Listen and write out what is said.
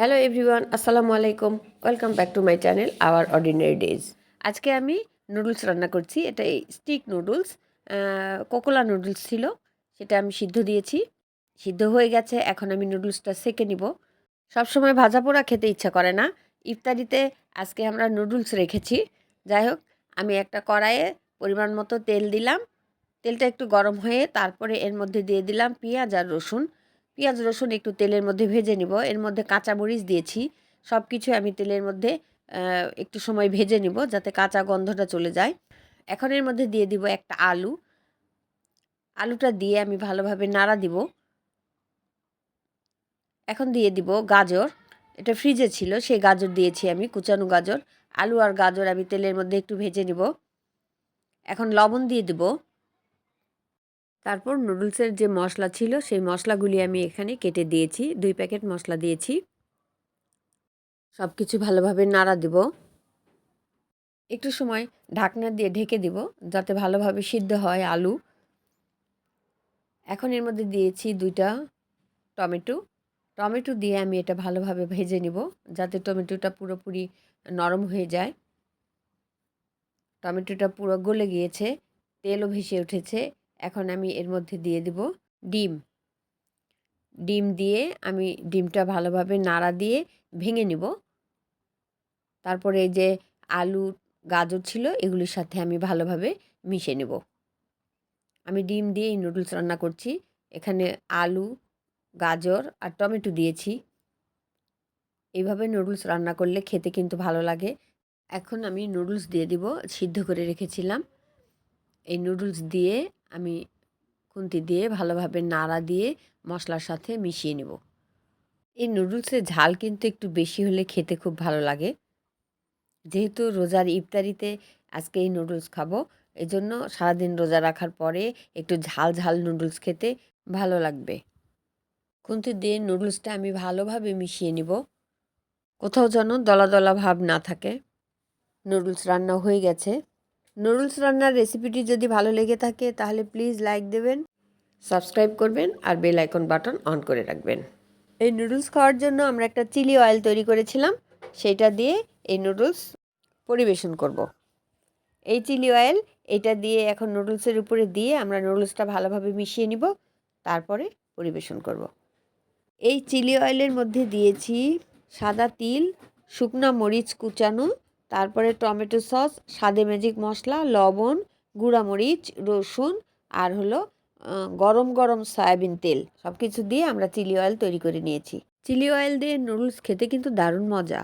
Hello everyone আসসালামু আলাইকুম welcome back to my channel our ordinary days আজকে আমি নুডলস রান্না করছি এটা এই স্টিক নুডলস কোকোলা নুডলস ছিল, সেটা আমি সিদ্ধ দিয়েছি। সিদ্ধ হয়ে গেছে, এখন আমি নুডলসটা সেকে নিব। সবসময় ভাজা পোড়া খেতে ইচ্ছা করে না। ইফতারিতে আজকে আমরা নুডলস রেখেছি। যাই হোক, আমি একটা কড়াইয়ে পরিমাণ মতো তেল দিলাম। তেলটা একটু গরম হয়ে তারপরে এর মধ্যে দিয়ে দিলাম পেঁয়াজ আর রসুন। পেঁয়াজ, রসুন একটু তেলের মধ্যে ভেজে নিব। এর মধ্যে কাঁচামরিচ দিয়েছি। সব কিছু আমি তেলের মধ্যে একটু সময় ভেজে নিব যাতে কাঁচা গন্ধটা চলে যায়। এখন এর মধ্যে দিয়ে দিব একটা আলু। আলুটা দিয়ে আমি ভালোভাবে নাড়া দিব। এখন দিয়ে দিব গাজর। এটা ফ্রিজে ছিল, সেই গাজর দিয়েছি আমি, কুচানো গাজর। আলু আর গাজর আমি তেলের মধ্যে একটু ভেজে নিব। এখন লবণ দিয়ে দিব। তারপর নুডলসের যে মশলা ছিল, সেই মশলাগুলি আমি এখানে কেটে দিয়েছি। দুই প্যাকেট মশলা দিয়েছি। সব কিছু ভালোভাবে নাড়া দিব। একটু সময় ঢাকনা দিয়ে ঢেকে দিব, যাতে ভালোভাবে সিদ্ধ হয় আলু। এখন এর মধ্যে দিয়েছি দুইটা টমেটো। টমেটো দিয়ে আমি এটা ভালোভাবে ভেজে নিব, যাতে টমেটোটা পুরোপুরি নরম হয়ে যায়। টমেটোটা পুরো গলে গিয়েছে, তেলও ভেসে উঠেছে। এখন আমি এর মধ্যে দিয়ে দিব ডিম। ডিম দিয়ে আমি ডিমটা ভালোভাবে নাড়া দিয়ে ভেঙে নিব। তারপরে যে আলু, গাজর ছিল এগুলির সাথে আমি ভালোভাবে মিশে নেব। আমি ডিম দিয়ে এই নুডলস রান্না করছি। এখানে আলু, গাজর আর টমেটো দিয়েছি। এইভাবে নুডলস রান্না করলে খেতে কিন্তু ভালো লাগে। এখন আমি নুডলস দিয়ে দিব, সিদ্ধ করে রেখেছিলাম। এই নুডলস দিয়ে আমি খুন্তি দিয়ে ভালোভাবে নাড়া দিয়ে মশলার সাথে মিশিয়ে নেব। এই নুডলসের ঝাল কিন্তু একটু বেশি হলে খেতে খুব ভালো লাগে। যেহেতু রোজার ইফতারিতে আজকে এই নুডলস খাব, এজন্য সারাদিন রোজা রাখার পরে একটু ঝাল ঝাল নুডলস খেতে ভালো লাগবে। খুন্তি দিয়ে নুডলসটা আমি ভালোভাবে মিশিয়ে নিব। কোথাও যেন দলা দলা ভাব না থাকে। নুডলস রান্না হয়ে গেছে। নুডলস রান্নার রেসিপিটি যদি ভালো লেগে থাকে, তাহলে প্লিজ লাইক দেবেন, সাবস্ক্রাইব করবেন আর বেল আইকন বাটন অন করে রাখবেন এই নুডলস খাওয়ার জন্য আমরা একটা চিলি অয়েল তৈরি করেছিলাম সেইটা দিয়ে এই নুডলস পরিবেশন করব। এই চিলি অয়েল, এটা দিয়ে এখন নুডলসের উপরে দিয়ে আমরা নুডলসটা ভালোভাবে মিশিয়ে নিব, তারপরে পরিবেশন করব। এই চিলি অয়েলের মধ্যে দিয়েছি সাদা তিল, শুকনা মরিচ কুচানো তারপরে টমেটো সস সাদে ম্যাজিক মশলা, লবণ, গুঁড়ামরিচ, রসুন আর হলো গরম গরম সয়াবিন তেল। সব কিছু দিয়ে আমরা চিলি অয়েল তৈরি করে নিয়েছি। চিলি অয়েল দিয়ে নুডলস খেতে কিন্তু দারুণ মজা।